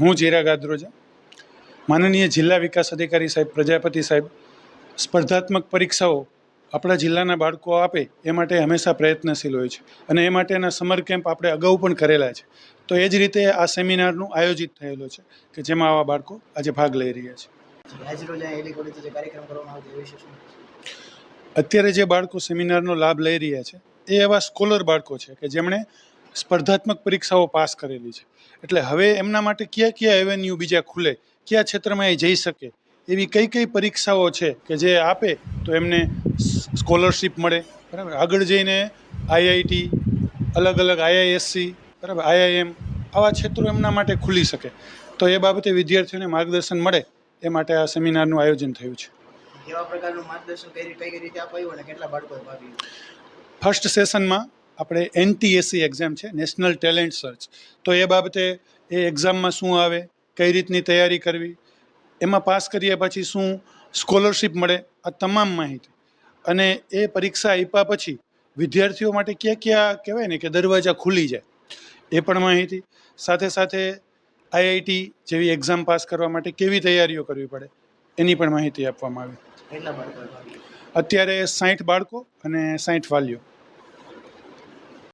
હું જીરા ગાદરોજા માનનીય જિલ્લા વિકાસ અધિકારી સાહેબ પ્રજાપતિ સાહેબ સ્પર્ધાત્મક પરીક્ષાઓ આપણા જિલ્લાના બાળકો આપે એ માટે હંમેશા પ્રયત્નશીલ હોય છે અને એ માટેના સમર કેમ્પ આપણે અગાઉ પણ કરેલા છે. તો એ જ રીતે આ સેમિનારનું આયોજિત થયેલું છે કે જેમાં આવા બાળકો આજે ભાગ લઈ રહ્યા છે. અત્યારે જે બાળકો સેમિનારનો લાભ લઈ રહ્યા છે એ એવા સ્કોલર બાળકો છે કે જેમણે સ્પર્ધાત્મક પરીક્ષાઓ પાસ કરેલી છે. એટલે હવે એમના માટે કયા કયા એવેન્યુ બીજા ખુલે? કયા ક્ષેત્રમાં એ જઈ શકે? એવી કઈ કઈ પરીક્ષાઓ છે કે જે આપે તો એમને સ્કોલરશિપ મળે? બરાબર? આગળ જઈને આઈઆઈટી અલગ અલગ આઈઆઈએસસી બરાબર? આઈઆઈએમ આવા ક્ષેત્રો એમના માટે ખુલી શકે. તો એ બાબતે વિદ્યાર્થીઓને માર્ગદર્શન મળે એ માટે આ સેમિનારનું આયોજન થયું છે. કેવા પ્રકારનું માર્ગદર્શન કઈ રીતે- કઈ કઈ રીતે અપાયું અને કેટલા બાળકોએ ભાગ લીધો? ફર્સ્ટ સેશનમાં આપણે N T S C exam છે નેશનલ ટેલેન્ટ સર્ચ તો એ બાબતે એ એક્ઝામમાં શું આવે કઈ રીતની તૈયારી કરવી એમાં પાસ કર્યા પછી શું સ્કોલરશિપ મળે આ તમામ માહિતી. અને એ પરીક્ષા આપ્યા પછી વિદ્યાર્થીઓ માટે ક્યાં ક્યાં કહેવાય ને કે દરવાજા ખુલી જાય એ પણ માહિતી. સાથે સાથે આઈઆઈટી જેવી એક્ઝામ પાસ કરવા માટે કેવી તૈયારીઓ કરવી પડે એની પણ માહિતી આપવામાં આવી. અત્યારે સાઠ બાળકો અને સાઠ વાલીઓ.